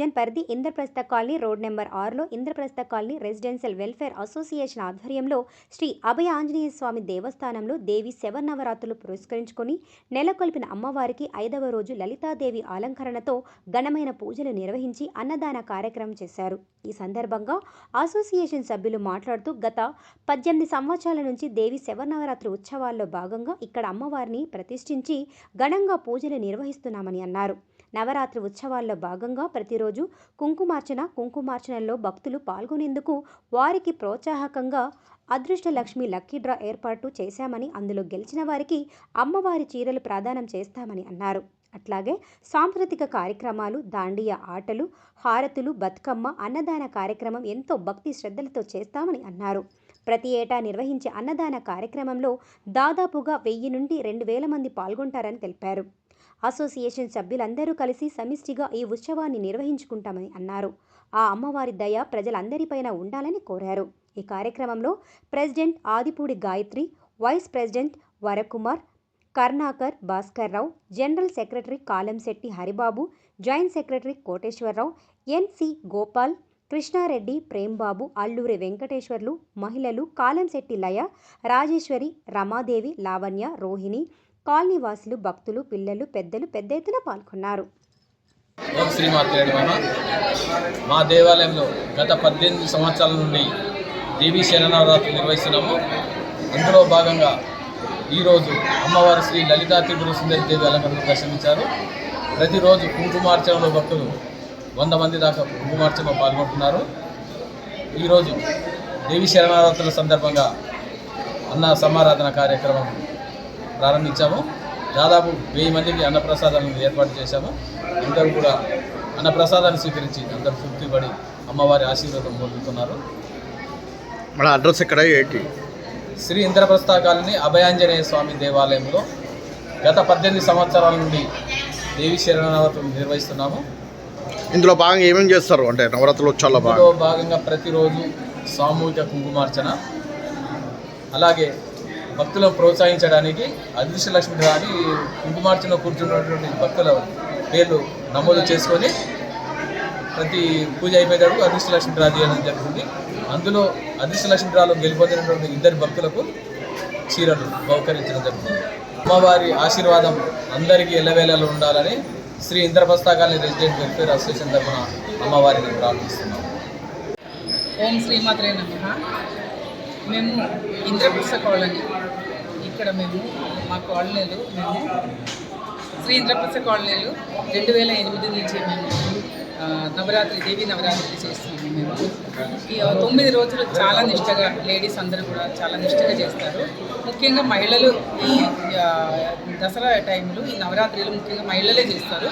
Division పరిధి Indraprastha colony road number ఆరులో Indraprastha colony residential welfare association ఆధ్వర్యంలో శ్రీ అభయ ఆంజనేయ స్వామి దేవస్థానంలో దేవి శవనవరాత్రులు పురస్కరించుకొని నెలకొల్పిన అమ్మవారికి ఐదవ రోజు లలితాదేవి అలంకరణతో ఘనమైన పూజలు నిర్వహించి అన్నదాన కార్యక్రమం చేశారు. ఈ సందర్భంగా అసోసియేషన్ సభ్యులు మాట్లాడుతూ గత పద్దెనిమిది సంవత్సరాల నుంచి దేవి శవనవరాత్రి ఉత్సవాల్లో భాగంగా ఇక్కడ అమ్మవారిని ప్రతిష్ఠించి ఘనంగా పూజలు నిర్వహిస్తున్నామని అన్నారు. నవరాత్రి ఉత్సవాల్లో భాగంగా ప్రతిరోజు రోజు కుంకుమార్చన కుంకుమార్చనలో భక్తులు పాల్గొనేందుకు వారికి ప్రోత్సాహకంగా అదృష్ట లక్ష్మి లక్కీ డ్రా ఏర్పాటు చేశామని అందులో గెలిచిన వారికి అమ్మవారి చీరలు ప్రదానం చేస్తామని అన్నారు. అట్లాగే సాంస్కృతిక కార్యక్రమాలు దాండియా ఆటలు హారతులు బతుకమ్మ అన్నదాన కార్యక్రమం ఎంతో భక్తి శ్రద్ధలతో చేస్తామని అన్నారు. ప్రతి ఏటా నిర్వహించే అన్నదాన కార్యక్రమంలో దాదాపుగా వెయ్యి నుండి రెండు వేల మంది పాల్గొంటారని తెలిపారు. అసోసియేషన్ సభ్యులందరూ కలిసి సమిష్టిగా ఈ ఉత్సవాన్ని నిర్వహించుకుంటామని అన్నారు. ఆ అమ్మవారి దయ ప్రజలందరిపైన ఉండాలని కోరారు. ఈ కార్యక్రమంలో president Adipudi Gayatri vice president Varakumar Karnakar Bhaskar Rao general secretary Kalamsetti Haribabu joint secretary Koteswararao NC Gopal Krishnareddy Prembabu Alluri Venkateswarlu మహిళలు కాలంశెట్టి లయ రాజేశ్వరి రమాదేవి లావణ్య రోహిణి కాలనీవాసులు భక్తులు పిల్లలు పెద్దలు పెద్ద ఎత్తున పాల్గొన్నారు. మా దేవాలయంలో గత పద్దెనిమిది సంవత్సరాల నుండి దేవీ శరణారాత్రి నిర్వహిస్తున్నాము. అందులో భాగంగా ఈరోజు అమ్మవారి శ్రీ లలితా త్రిపుర సుందరి దేవి అలంకరణ దర్శించారు. ప్రతిరోజు కుంకుమార్చనలో భక్తులు వంద మంది దాకా కుంకుమార్చనలో పాల్గొంటున్నారు. ఈరోజు దేవి శరణారాత్రుల సందర్భంగా అన్న సమారాధన కార్యక్రమం ప్రారంభించాము. దాదాపు వెయ్యి మందికి అన్నప్రసాదాలను ఏర్పాటు చేశాము. అందరూ కూడా అన్నప్రసాదాన్ని స్వీకరించి అందరూ తృప్తిపడి అమ్మవారి ఆశీర్వాదం పొందుతున్నారు. మన అడ్రస్ ఎక్కడ? ఏంటి? శ్రీ ఇంద్రప్రస్థ కాలనీ అభయాంజనేయ స్వామి దేవాలయంలో గత పద్దెనిమిది సంవత్సరాల నుండి దేవి శరణవరాత్రులు నిర్వహిస్తున్నాము. ఇందులో భాగంగా ఏమేమి చేస్తారు? అంటే నవరాత్రులు ఉత్సవాల్లో భాగంగా. భాగంగా ప్రతిరోజు సామూహిక కుంకుమార్చన అలాగే భక్తులను ప్రోత్సహించడానికి అదృష్టలక్ష్మి రాని కుంకుమార్చన కూర్చున్నటువంటి భక్తుల పేర్లు నమోదు చేసుకొని ప్రతి పూజ అయిపోయేటప్పుడు అదృష్టలక్ష్మి డ్రా చేయడం జరుగుతుంది. అందులో అదృష్టలక్ష్మి డ్రాలో గెలుపొందినటువంటి ఇద్దరు భక్తులకు చీరలు బహుకరించడం జరుగుతుంది. అమ్మవారి ఆశీర్వాదం అందరికీ ఎల్లవేళలో ఉండాలని Shri Indraprastha colony resident welfare association తరఫున అమ్మవారిని ప్రార్థిస్తున్నాం. ఓం శ్రీమాత్రే నమ. మేము ఇంద్రప్రస్థ కాలనీ. ఇక్కడ మేము మా కాలనీలు మేము శ్రీ ఇంద్రప్రస్థ కాలనీలు రెండు వేల ఎనిమిది నుంచి మేము నవరాత్రి దేవి నవరాత్రి చేస్తాం తొమ్మిది రోజులు చాలా నిష్టగా లేడీస్ అందరూ కూడా చాలా నిష్టగా చేస్తారు. ముఖ్యంగా మహిళలు ఈ దసరా టైంలో ఈ నవరాత్రిలో ముఖ్యంగా మహిళలే చేస్తారు.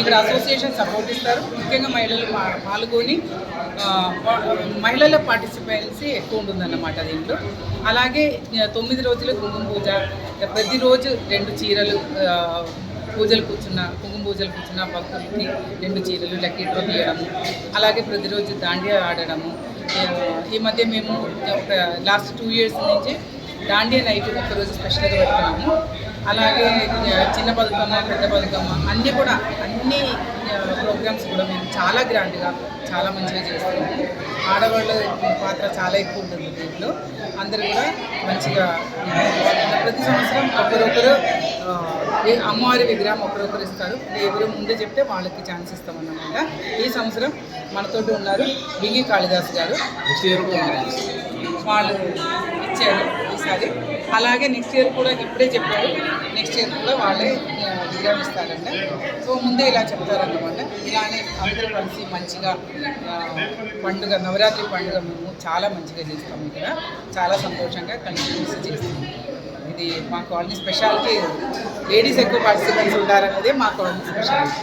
ఇక్కడ అసోసియేషన్ సపోర్ట్ ఇస్తారు. ముఖ్యంగా మహిళలు పాల్గొని మహిళల పార్టిసిపెన్సీ ఎక్కువ ఉంటుందన్నమాట దీంట్లో. అలాగే తొమ్మిది రోజులు కుంకుమ పూజ ప్రతిరోజు రెండు చీరలు పూజలు కూర్చున్న కుంకుమ పూజలు కూర్చున్న భక్తులకి రెండు చీరలు లక్కీ డ్రా తీయడము అలాగే ప్రతిరోజు దాండియా ఆడడము. ఈ మధ్య మేము ఒక లాస్ట్ టూ ఇయర్స్ నుంచి దాండియా నైట్ ఒకరోజు స్పెషల్గా పెడుతున్నాము. అలాగే చిన్న బతుకమ్మ పెద్ద బతుకమ్మ అన్నీ కూడా అన్ని ప్రోగ్రామ్స్ కూడా మేము చాలా గ్రాండ్గా చాలా మంచిగా చేస్తున్నాము. ఆడవాళ్ళ పాత్ర చాలా ఎక్కువ ఉంటుంది దీంట్లో. అందరూ కూడా మంచిగా ప్రతి సంవత్సరం ఒకరొకరు అమ్మవారి విగ్రహం ఒకరొకరు ఇస్తారు ఎవరు ముందే చెప్తే వాళ్ళకి ఛాన్స్ ఇస్తామన్నమాట. ఈ సంవత్సరం మనతోటి ఉన్నారు బిగి కాళిదాస్ గారు. వాళ్ళు ఇచ్చారు ఈసారి. అలాగే నెక్స్ట్ ఇయర్ కూడా ఇప్పుడే చెప్పారు. నెక్స్ట్ ఇయర్ కూడా వాళ్ళే విగ్రహం ఇస్తారంట. సో ముందే ఇలా చెప్తారన్నమాట. ఇలానే అందరూ కలిసి మంచిగా పండుగ నవరాత్రి పండుగ మేము చాలా మంచిగా చేస్తాము ఇక్కడ. చాలా సంతోషంగా కలిసి చేస్తాము. ఇది మా కాలనీ స్పెషాలిటీ. లేడీస్ ఎక్కువ పార్టిసిపెంట్స్ ఉంటారనేది మా కాలనీ స్పెషాలిటీ.